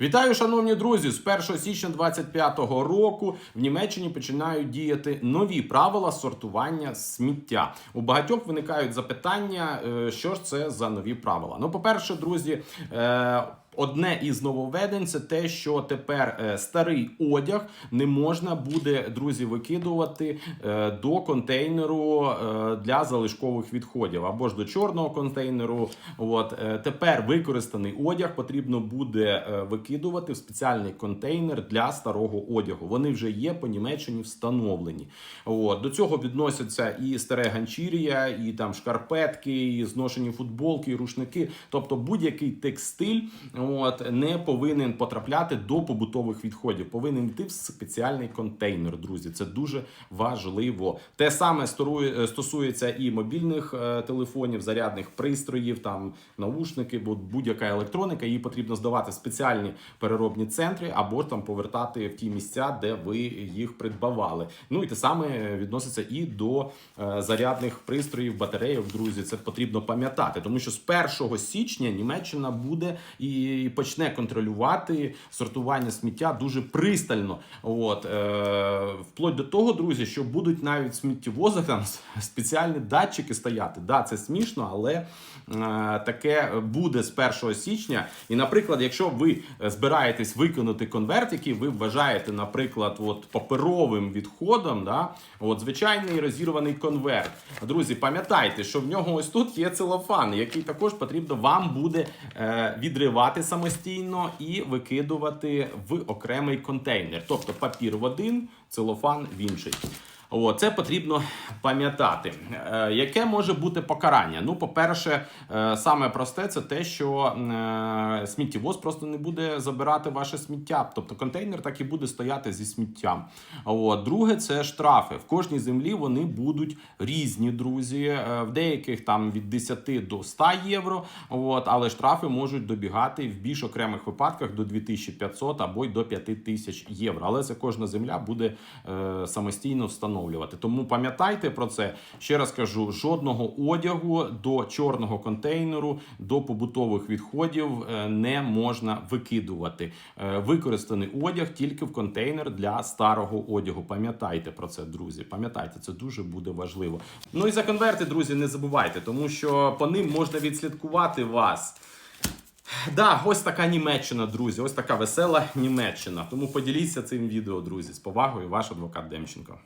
Вітаю, шановні друзі! З 1 січня 2025 року в Німеччині починають діяти нові правила сортування сміття. У багатьох виникають запитання, е, що ж це за нові правила. Ну, по-перше, друзі. Одне із нововведень це те, що тепер е, старий одяг не можна буде, друзі, викидувати е, до контейнеру е, для залишкових відходів або ж до чорного контейнеру. От тепер використаний одяг потрібно буде викидувати в спеціальний контейнер для старого одягу. Вони вже є по Німеччині встановлені. От до цього відносяться і старе ганчір'я, і там шкарпетки, і зношені футболки, і рушники. Тобто будь-який текстиль от не повинен потрапляти до побутових відходів. Повинен йти в спеціальний контейнер. Друзі, це дуже важливо. Те саме сторує- стосується і мобільних е, телефонів, зарядних пристроїв, там наушники, бо будь-яка електроніка її потрібно здавати в спеціальні переробні центри або там повертати в ті місця, де ви їх придбавали. Ну і те саме відноситься і до е, зарядних пристроїв, батарейок. Друзі, це потрібно пам'ятати, тому що з 1 січня Німеччина буде і почне контролювати сортування сміття дуже пристально. От е, вплоть до того, друзі, що будуть навіть сміттєвозах там спеціальні датчики стояти. Да, це смішно, але е, таке буде з 1 січня. І, наприклад, якщо ви збираєтесь виконати конверт, який ви вважаєте, наприклад, от паперовим відходом, да, от звичайний розірваний конверт. Друзі, пам'ятайте, що в нього ось тут є целофан, який також потрібно вам буде е, відривати самостійно і викидувати в окремий контейнер. Тобто папір в один, целофан в інший. О, це потрібно пам'ятати. Е, яке може бути покарання? Ну, по-перше, е, саме просте це те, що е, сміттєвоз просто не буде забирати ваше сміття. Тобто контейнер так і буде стояти зі сміттям. От. Друге, це штрафи. В кожній землі вони будуть різні, друзі. Е, в деяких там від 10 до 100 євро. От, але штрафи можуть добігати в більш окремих випадках до 2500 або й до 5000 євро. Але це кожна земля буде е, самостійно встановлювати. Тому пам'ятайте про це. Ще раз кажу: жодного одягу до чорного контейнеру, до побутових відходів е, не можна викидувати. Е, використаний одяг тільки в контейнер для старого одягу. Пам'ятайте про це, друзі. Пам'ятайте, це дуже буде важливо. Ну і за конверти, друзі, не забувайте, тому що по ним можна відслідкувати вас. Да, ось така Німеччина, друзі. Ось така весела Німеччина. Тому поділіться цим відео, друзі. З повагою, ваш адвокат Демченко.